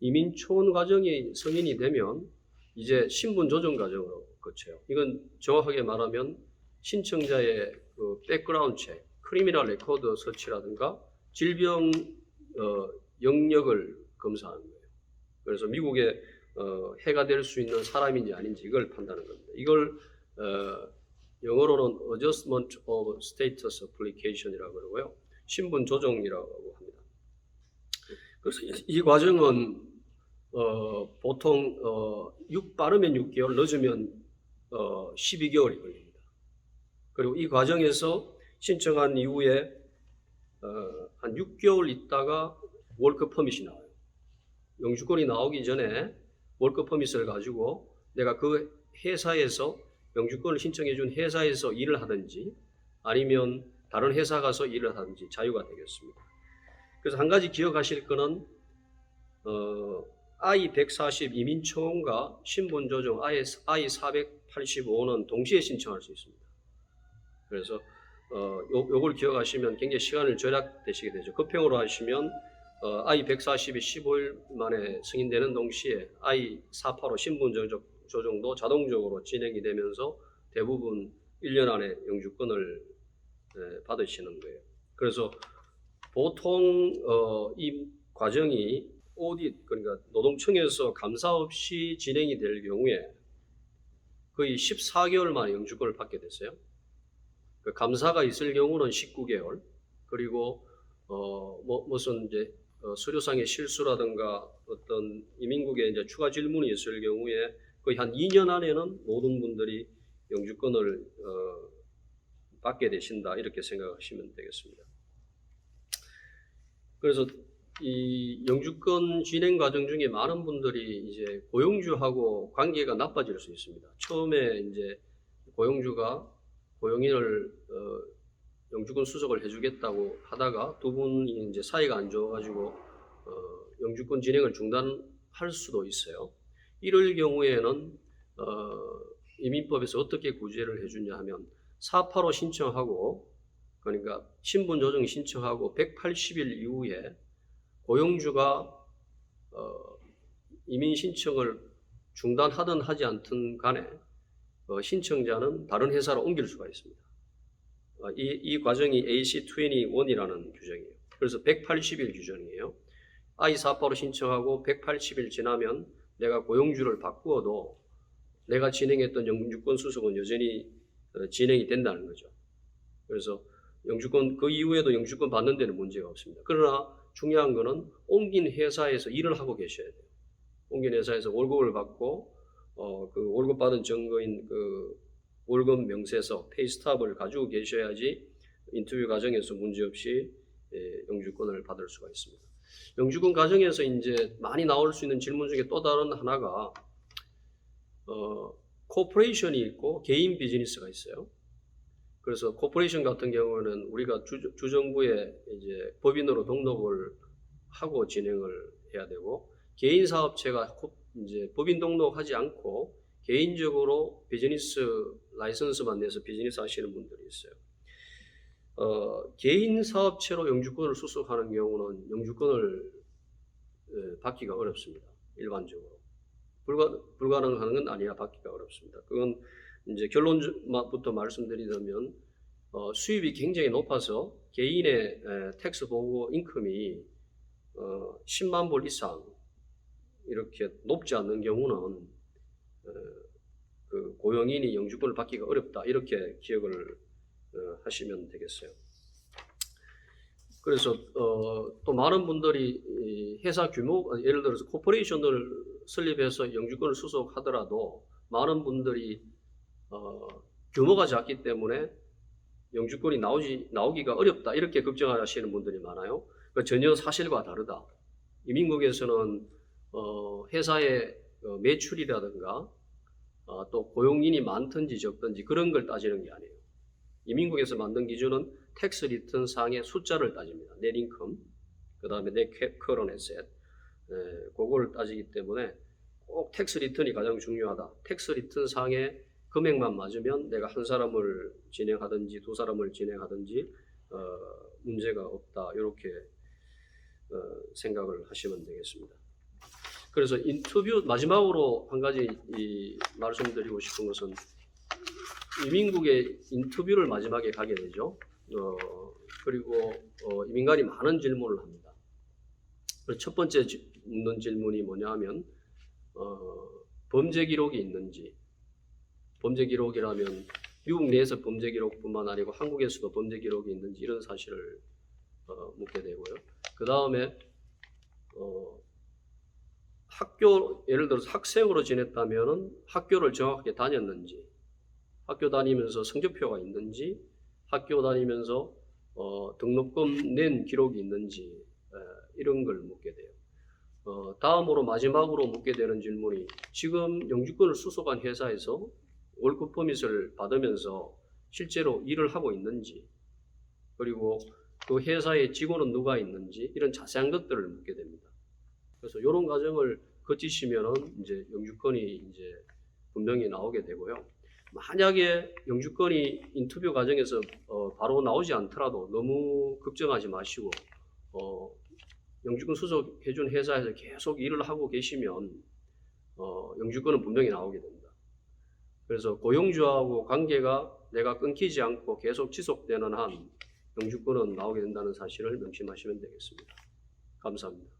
이민 초원 과정이 성인이 되면 이제 신분 조정 과정으로 거쳐요. 이건 정확하게 말하면 신청자의 그 백그라운드 체크, 크리미널 레코드 서치라든가 질병 어, 영역을 검사하는 거예요. 그래서 미국에 어, 해가 될 수 있는 사람인지 아닌지 이걸 판단하는 겁니다. 이걸 어, 영어로는 Adjustment of Status Application이라고 그러고요. 신분 조정이라고 합니다. 그래서 이, 이 과정은 어, 보통 어, 6 빠르면 6개월, 늦으면 어, 12개월이 걸립니다. 그리고 이 과정에서 신청한 이후에 어, 한 6개월 있다가 월크 퍼밋이 나와요. 영주권이 나오기 전에 월크 퍼밋을 가지고 내가 그 회사에서 영주권을 신청해 준 회사에서 일을 하든지 아니면 다른 회사 가서 일을 하든지 자유가 되겠습니다. 그래서 한 가지 기억하실 거는 어, I-140 이민청원과 신분 조정 I-485는 동시에 신청할 수 있습니다. 그래서 어, 요, 요걸 기억하시면 굉장히 시간을 절약되시게 되죠. 급행으로 하시면 어, I-140이 15일 만에 승인되는 동시에 I-485 신분 조정 조정도 자동적으로 진행이 되면서 대부분 1년 안에 영주권을 에, 받으시는 거예요. 그래서 보통 어, 이 과정이 오딧 그러니까 노동청에서 감사 없이 진행이 될 경우에 거의 14개월 만에 영주권을 받게 됐어요. 그 감사가 있을 경우는 19개월 그리고 어, 뭐, 무슨 이제 어, 서류상의 실수라든가 어떤 이민국에 이제 추가 질문이 있을 경우에 거의 한 2년 안에는 모든 분들이 영주권을 어, 받게 되신다 이렇게 생각하시면 되겠습니다. 그래서 이 영주권 진행 과정 중에 많은 분들이 이제 고용주하고 관계가 나빠질 수 있습니다. 처음에 이제 고용주가 고용인을 어, 영주권 수속을 해주겠다고 하다가 두 분이 이제 사이가 안 좋아가지고 어, 영주권 진행을 중단할 수도 있어요. 이럴 경우에는 어, 이민법에서 어떻게 구제를 해주냐 하면 485 신청하고 그러니까 신분 조정 신청하고 180일 이후에 고용주가 어, 이민 신청을 중단하든 하지 않든 간에 어, 신청자는 다른 회사로 옮길 수가 있습니다. 어, 이, 이 과정이 AC21이라는 규정이에요. 그래서 180일 규정이에요. I485로 신청하고 180일 지나면 내가 고용주를 바꾸어도 내가 진행했던 영주권 수속은 여전히 어, 진행이 된다는 거죠. 그래서 영주권 그 이후에도 영주권 받는 데는 문제가 없습니다. 그러나 중요한 거는 옮긴 회사에서 일을 하고 계셔야 돼요. 옮긴 회사에서 월급을 받고 어, 그 월급 받은 증거인 그 월급 명세서 페이스탑을 가지고 계셔야지 인터뷰 과정에서 문제없이 예, 영주권을 받을 수가 있습니다. 영주권 과정에서 이제 많이 나올 수 있는 질문 중에 또 다른 하나가 어, 코퍼레이션이 있고 개인 비즈니스가 있어요. 그래서 코퍼레이션 같은 경우는 우리가 주, 주정부에 이제 법인으로 등록을 하고 진행을 해야 되고 개인 사업체가 코- 이제 법인 등록하지 않고 개인적으로 비즈니스 라이선스만 내서 비즈니스 하시는 분들이 있어요. 어, 개인 사업체로 영주권을 수속하는 경우는 영주권을 예, 받기가 어렵습니다. 일반적으로 불가, 불가능한 건 아니라 받기가 어렵습니다. 그건 이제 결론부터 말씀드리자면 어, 수입이 굉장히 높아서 개인의 에, 텍스 보고 인컴이 어, 10만 불 이상 이렇게 높지 않는 경우는 어, 그 고용인이 영주권을 받기가 어렵다 이렇게 기억을 어, 하시면 되겠어요. 그래서 어, 또 많은 분들이 이 회사 규모 어, 예를 들어서 코퍼레이션을 설립해서 영주권을 수속하더라도 많은 분들이 어, 규모가 작기 때문에 영주권이 나오지 나오기가 어렵다 이렇게 걱정하시는 분들이 많아요. 그 전혀 사실과 다르다. 이 민국에서는 어, 회사의 어, 매출이라든가 어, 또 고용인이 많든지 적든지 그런 걸 따지는 게 아니에요. 이 민국에서 만든 기준은 텍스 리턴 상의 숫자를 따집니다. 넷 인컴, 그 다음에 넷 커런 에셋, 에, 그거를 따지기 때문에 꼭 텍스 리턴이 가장 중요하다. 텍스 리턴 상의 금액만 맞으면 내가 한 사람을 진행하든지 두 사람을 진행하든지 어, 문제가 없다. 이렇게 어, 생각을 하시면 되겠습니다. 그래서 인터뷰 마지막으로 한 가지 이 말씀드리고 싶은 것은 이민국의 인터뷰를 마지막에 가게 되죠. 어, 그리고 어, 이민관이 많은 질문을 합니다. 첫 번째 지- 묻는 질문이 뭐냐 하면 어, 범죄 기록이 있는지 범죄 기록이라면 미국 내에서 범죄 기록뿐만 아니고 한국에서도 범죄 기록이 있는지 이런 사실을 어, 묻게 되고요. 그 다음에 어, 학교 예를 들어서 학생으로 지냈다면은 학교를 정확하게 다녔는지 학교 다니면서 성적표가 있는지 학교 다니면서 어, 등록금 낸 기록이 있는지 에, 이런 걸 묻게 돼요. 어, 다음으로 마지막으로 묻게 되는 질문이 지금 영주권을 수속한 회사에서 월급 퍼밋을 받으면서 실제로 일을 하고 있는지 그리고 그 회사의 직원은 누가 있는지 이런 자세한 것들을 묻게 됩니다. 그래서 이런 과정을 거치시면은 이제 영주권이 이제 분명히 나오게 되고요. 만약에 영주권이 인터뷰 과정에서 어, 바로 나오지 않더라도 너무 걱정하지 마시고 어, 영주권 수속해준 회사에서 계속 일을 하고 계시면 어, 영주권은 분명히 나오게 됩니다. 그래서 고용주하고 관계가 내가 끊기지 않고 계속 지속되는 한 영주권은 나오게 된다는 사실을 명심하시면 되겠습니다. 감사합니다.